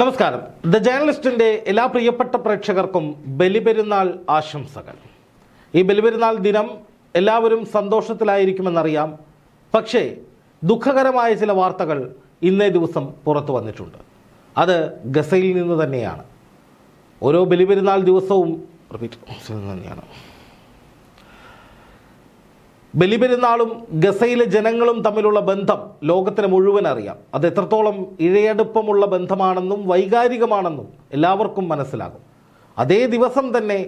നമസ്കാരം. ദ ജേർണലിസ്റ്റിന്റെ എല്ലാ പ്രിയപ്പെട്ട പ്രേക്ഷകർക്കും ബലിപെരുന്നാൾ ആശംസകൾ. ഈ ബലിപെരുന്നാൾ ദിനം എല്ലാവരും സന്തോഷത്തിലായിരിക്കുമെന്നറിയാം. പക്ഷേ ദുഃഖകരമായ ചില വാർത്തകൾ ഇന്നേ ദിവസം പുറത്തു വന്നിട്ടുണ്ട്. അത് ഗസയിൽ നിന്ന് തന്നെയാണ്. ഓരോ ബലിപെരുന്നാൾ ദിവസവും റിപ്പീറ്റ് തന്നെയാണ്. ബലിപെരുന്നാളും ഗസയിലെ ജനങ്ങളും തമ്മിലുള്ള ബന്ധം ലോകത്തിന് മുഴുവൻ അറിയാം. അത് എത്രത്തോളം ഇഴയടുപ്പമുള്ള ബന്ധമാണെന്നും വൈകാരികമാണെന്നും എല്ലാവർക്കും മനസ്സിലാകും. അതേ ദിവസം തന്നെ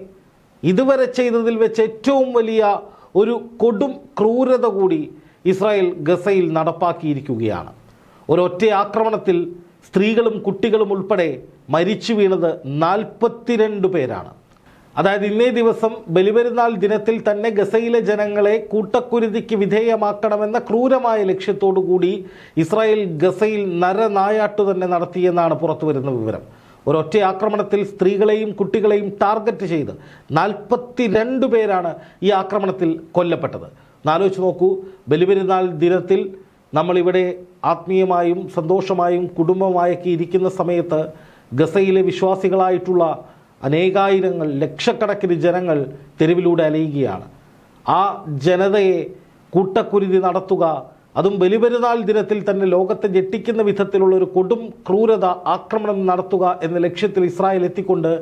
ഇതുവരെ ചെയ്തതിൽ വെച്ച് ഏറ്റവും വലിയ ഒരു കൊടും ക്രൂരത കൂടി ഇസ്രായേൽ ഗസയിൽ നടപ്പാക്കിയിരിക്കുകയാണ്. ഒരൊറ്റ ആക്രമണത്തിൽ സ്ത്രീകളും കുട്ടികളും ഉൾപ്പെടെ മരിച്ചു വീണത് നാൽപ്പത്തിരണ്ട് പേരാണ്. അതായത് ഇന്നേ ദിവസം ബലിപെരുന്നാൾ ദിനത്തിൽ തന്നെ ഗസയിലെ ജനങ്ങളെ കൂട്ടക്കുരുതിക്ക് വിധേയമാക്കണമെന്ന ക്രൂരമായ ലക്ഷ്യത്തോടു കൂടി ഇസ്രായേൽ ഗസയിൽ നരനായാട്ടു തന്നെ നടത്തിയെന്നാണ് പുറത്തുവരുന്ന വിവരം. ഒരൊറ്റ ആക്രമണത്തിൽ സ്ത്രീകളെയും കുട്ടികളെയും ടാർഗറ്റ് ചെയ്ത് നാൽപ്പത്തിരണ്ട് പേരാണ് ഈ ആക്രമണത്തിൽ കൊല്ലപ്പെട്ടത്. എന്നാലോചിച്ച് നോക്കൂ ബലിപെരുന്നാൾ ദിനത്തിൽ നമ്മളിവിടെ ആത്മീയമായും സന്തോഷമായും കുടുംബമായൊക്കെ ഇരിക്കുന്ന സമയത്ത് ഗസയിലെ വിശ്വാസികളായിട്ടുള്ള അനേകായിരങ്ങൾ ലക്ഷക്കണക്കിന് ജനങ്ങൾ തെരുവിലൂടെ അലയുകയാണ്. ആ ജനതയെ കൂട്ടക്കുരുതി നടത്തുക അതും ബലിപെരുന്നാൾ ദിനത്തിൽ തന്നെ ലോകത്തെ ഞെട്ടിക്കുന്ന വിധത്തിലുള്ള ഒരു കൊടും ക്രൂരത ആക്രമണം നടത്തുക എന്ന ലക്ഷ്യത്തിൽ ഇസ്രായേൽ എത്തിക്കൊണ്ട്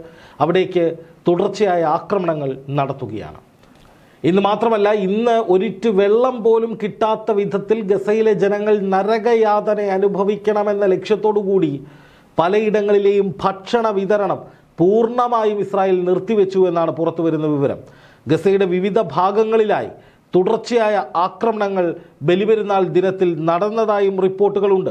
അവിടേക്ക് തുടർച്ചയായ ആക്രമണങ്ങൾ നടത്തുകയാണ്. ഇന്ന് മാത്രമല്ല ഇന്ന് ഒരിറ്റ് വെള്ളം പോലും കിട്ടാത്ത വിധത്തിൽ ഗസയിലെ ജനങ്ങൾ നരകയാതന അനുഭവിക്കണമെന്ന ലക്ഷ്യത്തോടു കൂടി പലയിടങ്ങളിലെയും ഭക്ഷണ വിതരണം പൂർണമായും ഇസ്രായേൽ നിർത്തിവെച്ചു എന്നാണ് പുറത്തു വരുന്ന വിവരം. ഗസയുടെ വിവിധ ഭാഗങ്ങളിലായി തുടർച്ചയായ ആക്രമണങ്ങൾ ബലിപെരുന്നാൾ ദിനത്തിൽ നടന്നതായും റിപ്പോർട്ടുകളുണ്ട്.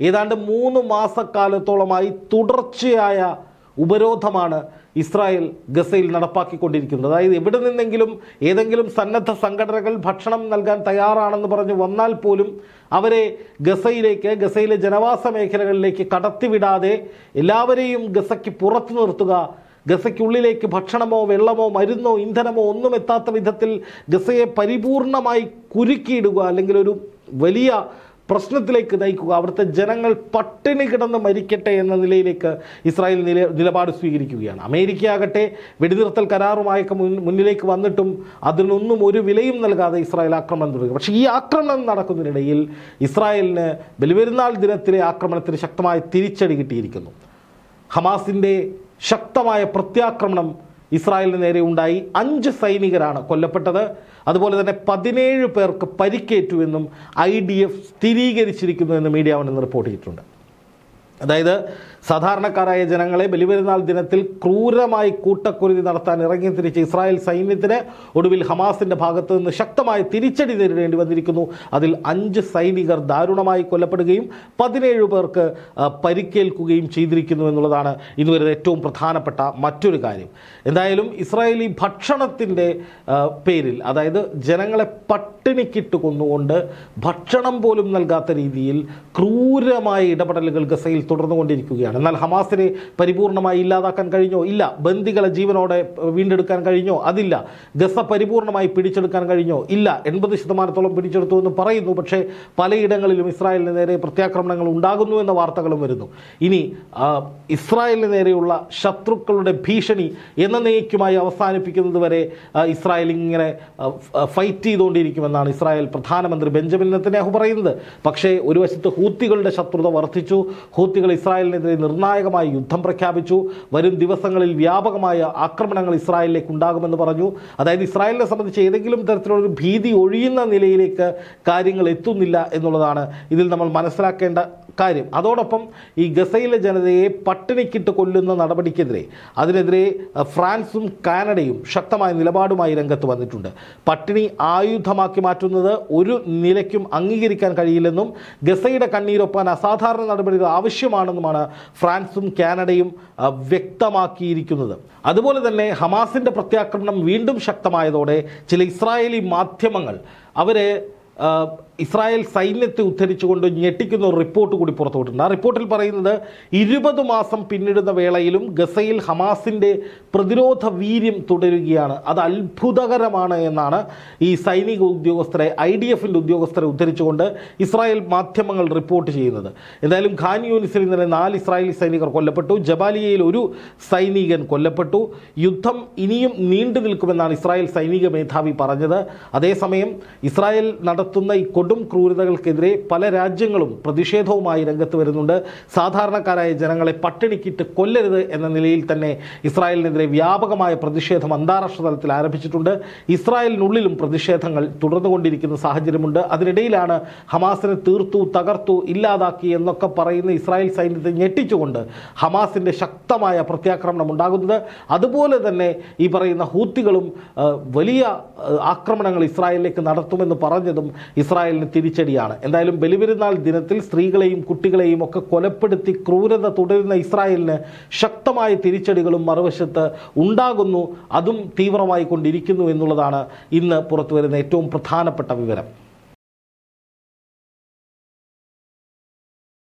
ഏതാണ്ട് മൂന്ന് മാസക്കാലത്തോളമായി തുടർച്ചയായ ഉപരോധമാണ് ഇസ്രായേൽ ഗസയിൽ നടപ്പാക്കിക്കൊണ്ടിരിക്കുന്നത്. അതായത് എവിടെ നിന്നെങ്കിലും ഏതെങ്കിലും സന്നദ്ധ സംഘടനകൾ ഭക്ഷണം നൽകാൻ തയ്യാറാണെന്ന് പറഞ്ഞ് വന്നാൽ പോലും അവരെ ഗസയിലേക്ക് ഗസയിലെ ജനവാസ മേഖലകളിലേക്ക് കടത്തിവിടാതെ എല്ലാവരെയും ഗസയ്ക്ക് പുറത്തു നിർത്തുക ഗസയ്ക്കുള്ളിലേക്ക് ഭക്ഷണമോ വെള്ളമോ മരുന്നോ ഇന്ധനമോ ഒന്നും എത്താത്ത വിധത്തിൽ ഗസയെ പരിപൂർണമായി കുരുക്കിയിടുക അല്ലെങ്കിൽ ഒരു വലിയ പ്രശ്നത്തിലേക്ക് നയിക്കുക. അവിടുത്തെ ജനങ്ങൾ പട്ടിണി കിടന്ന് മരിക്കട്ടെ എന്ന നിലയിലേക്ക് ഇസ്രായേൽ നില നിലപാട് സ്വീകരിക്കുകയാണ്. അമേരിക്ക ആകട്ടെ വെടിനിർത്തൽ കരാറുമായൊക്കെ മുന്നിലേക്ക് വന്നിട്ടും അതിനൊന്നും ഒരു വിലയും നൽകാതെ ഇസ്രായേൽ ആക്രമണം തുടങ്ങി. പക്ഷേ ഈ ആക്രമണം നടക്കുന്നതിനിടയിൽ ഇസ്രായേലിന് ബലിപെരുന്നാൾ ദിനത്തിലെ ആക്രമണത്തിന് ശക്തമായ തിരിച്ചടി കിട്ടിയിരിക്കുന്നു. ഹമാസിന്റെ ശക്തമായ പ്രത്യാക്രമണം ഇസ്രായേലിന് നേരെ ഉണ്ടായി അഞ്ച് സൈനികരാണ് കൊല്ലപ്പെട്ടത്. അതുപോലെ തന്നെ പതിനേഴ് പേർക്ക് പരിക്കേറ്റുവെന്നും ഐ ഡി എഫ് സ്ഥിരീകരിച്ചിരിക്കുന്നു എന്ന് മീഡിയ വൺ റിപ്പോർട്ട് ചെയ്തിട്ടുണ്ട്. അതായത് സാധാരണക്കാരായ ജനങ്ങളെ ബലിപെരുന്നാൾ ദിനത്തിൽ ക്രൂരമായി കൂട്ടക്കുരുതി നടത്താൻ ഇറങ്ങി ഇറങ്ങിത്തിരിച്ച ഇസ്രായേൽ സൈന്യത്തിന് ഒടുവിൽ ഹമാസിന്റെ ഭാഗത്തു നിന്ന് ശക്തമായ തിരിച്ചടി നേരിടേണ്ടി വന്നിരിക്കുന്നു. അതിൽ അഞ്ച് സൈനികർ ദാരുണമായി കൊല്ലപ്പെടുകയും പതിനേഴ് പേർക്ക് പരിക്കേൽക്കുകയും ചെയ്തിരിക്കുന്നു എന്നുള്ളതാണ് ഇതുവരെ ഏറ്റവും പ്രധാനപ്പെട്ട മറ്റൊരു കാര്യം. എന്തായാലും ഇസ്രായേലി ഭക്ഷണത്തിന്റെ പേരിൽ അതായത് ജനങ്ങളെ പട്ടിണിക്കിട്ട് കൊന്നുകൊണ്ട് ഭക്ഷണം പോലും നൽകാത്ത രീതിയിൽ ക്രൂരമായ ഇടപെടലുകൾ ഗസയിൽ തുടർന്നുകൊണ്ടിരിക്കുകയാണ്. എന്നാൽ ഹമാസിനെ പരിപൂർണമായി ഇല്ലാതാക്കാൻ കഴിഞ്ഞോ? ഇല്ല. ബന്ദികളെ ജീവനോടെ വീണ്ടെടുക്കാൻ കഴിഞ്ഞോ? അതില്ല. ഗസ പരിപൂർണമായി പിടിച്ചെടുക്കാൻ കഴിഞ്ഞോ? ഇല്ല. എൺപത് ശതമാനത്തോളം പിടിച്ചെടുത്തു എന്ന് പറയുന്നു. പക്ഷേ പലയിടങ്ങളിലും ഇസ്രായേലിന് നേരെ പ്രത്യാക്രമണങ്ങൾ ഉണ്ടാകുന്നു എന്ന വാർത്തകളും വരുന്നു. ഇനി ഇസ്രായേലിന് നേരെയുള്ള ശത്രുക്കളുടെ ഭീഷണി എന്നേക്കുമായി അവസാനിപ്പിക്കുന്നത് വരെ ഇസ്രായേൽ ഇങ്ങനെ ഫൈറ്റ് ചെയ്തുകൊണ്ടിരിക്കുമെന്നാണ് ഇസ്രായേൽ പ്രധാനമന്ത്രി ബെഞ്ചമിൻ നെത്തന്യാഹു പറയുന്നത്. പക്ഷേ ഒരു വശത്ത് ഹൂത്തികളുടെ ശത്രുത വർദ്ധിച്ചു. ഹൂത്തികൾ ഇസ്രായേലിനെതിരെ നിർണായകമായ യുദ്ധം പ്രഖ്യാപിച്ചു. വരും ദിവസങ്ങളിൽ വ്യാപകമായ ആക്രമണങ്ങൾ ഇസ്രായേലിലേക്ക് ഉണ്ടാകുമെന്ന് പറഞ്ഞു. അതായത് ഇസ്രായേലിനെ സംബന്ധിച്ച് ഏതെങ്കിലും തരത്തിലുള്ളൊരു ഭീതി ഒഴിയുന്ന നിലയിലേക്ക് കാര്യങ്ങൾ എത്തുന്നില്ല എന്നുള്ളതാണ് ഇതിൽ നമ്മൾ മനസ്സിലാക്കേണ്ട കാര്യം. അതോടൊപ്പം ഈ ഗസയിലെ ജനതയെ പട്ടിണിക്കിട്ട് കൊല്ലുന്ന നടപടിക്കെതിരെ അതിനെതിരെ ഫ്രാൻസും കാനഡയും ശക്തമായ നിലപാടുമായി രംഗത്ത് വന്നിട്ടുണ്ട്. പട്ടിണി ആയുധമാക്കി മാറ്റുന്നത് ഒരു നിലയ്ക്കും അംഗീകരിക്കാൻ കഴിയില്ലെന്നും ഗസയുടെ കണ്ണീരൊപ്പാൻ അസാധാരണ നടപടികൾ ആവശ്യമാണെന്നുമാണ് ഫ്രാൻസും കാനഡയും വ്യക്തമാക്കിയിരിക്കുന്നത്. അതുപോലെ തന്നെ ഹമാസിന്റെ പ്രത്യാക്രമണം വീണ്ടും ശക്തമായതോടെ ചില ഇസ്രായേലി മാധ്യമങ്ങൾ അവരെ ഇസ്രായേൽ സൈന്യത്തെ ഉദ്ധരിച്ചുകൊണ്ട് ഞെട്ടിക്കുന്ന ഒരു റിപ്പോർട്ട് കൂടി പുറത്തുവിട്ടുണ്ട് ആ റിപ്പോർട്ടിൽ പറയുന്നത് ഇരുപത് മാസം പിന്നിടുന്ന വേളയിലും ഗസയിൽ ഹമാസിന്റെ പ്രതിരോധ വീര്യം തുടരുകയാണ്. അത് അത്ഭുതകരമാണ് എന്നാണ് ഈ സൈനിക ഉദ്യോഗസ്ഥരെ ഐ ഡി എഫിന്റെ ഉദ്യോഗസ്ഥരെ ഉദ്ധരിച്ചുകൊണ്ട് ഇസ്രായേൽ മാധ്യമങ്ങൾ റിപ്പോർട്ട് ചെയ്യുന്നത്. എന്തായാലും ഖാൻ യൂണിസിൽ ഇന്നലെ നാല് ഇസ്രായേലി സൈനികർ കൊല്ലപ്പെട്ടു. ജബാലിയയിൽ ഒരു സൈനികൻ കൊല്ലപ്പെട്ടു. യുദ്ധം ഇനിയും നീണ്ടു നിൽക്കുമെന്നാണ് ഇസ്രായേൽ സൈനിക മേധാവി പറഞ്ഞത്. അതേസമയം ഇസ്രായേൽ നടത്തുന്ന ഈ കൊടും ക്രൂരതകൾക്കെതിരെ പല രാജ്യങ്ങളും പ്രതിഷേധവുമായി രംഗത്ത് വരുന്നുണ്ട്. സാധാരണക്കാരായ ജനങ്ങളെ പട്ടിണിക്കിട്ട് കൊല്ലരുത് എന്ന നിലയിൽ തന്നെ ഇസ്രായേലിനെതിരെ വ്യാപകമായ പ്രതിഷേധം അന്താരാഷ്ട്ര തലത്തിൽ ആരംഭിച്ചിട്ടുണ്ട്. ഇസ്രായേലിനുള്ളിലും പ്രതിഷേധങ്ങൾ തുടർന്നുകൊണ്ടിരിക്കുന്ന സാഹചര്യമുണ്ട്. അതിനിടയിലാണ് ഹമാസിനെ തീർത്തു തകർത്തു ഇല്ലാതാക്കി എന്നൊക്കെ പറയുന്ന ഇസ്രായേൽ സൈന്യത്തെ ഞെട്ടിച്ചുകൊണ്ട് ഹമാസിന്റെ ശക്തമായ പ്രത്യാക്രമണം ഉണ്ടാകുന്നത്. അതുപോലെ തന്നെ ഈ പറയുന്ന ഹൂത്തികളും വലിയ ആക്രമണങ്ങൾ ഇസ്രായേലിലേക്ക് നടത്തുമെന്ന് പറഞ്ഞതും ഇസ്രായേലിന് തിരിച്ചടിയാണ്. എന്തായാലും ബലിപെരുന്നാൾ ദിനത്തിൽ സ്ത്രീകളെയും കുട്ടികളെയും ഒക്കെ കൊലപ്പെടുത്തി ക്രൂരത തുടരുന്ന ഇസ്രായേലിന് ശക്തമായ തിരിച്ചടികളും മറുവശത്ത് ഉണ്ടാകുന്നു. അതും തീവ്രമായി കൊണ്ടിരിക്കുന്നു എന്നുള്ളതാണ് ഇന്ന് പുറത്തുവരുന്ന ഏറ്റവും പ്രധാനപ്പെട്ട വിവരം.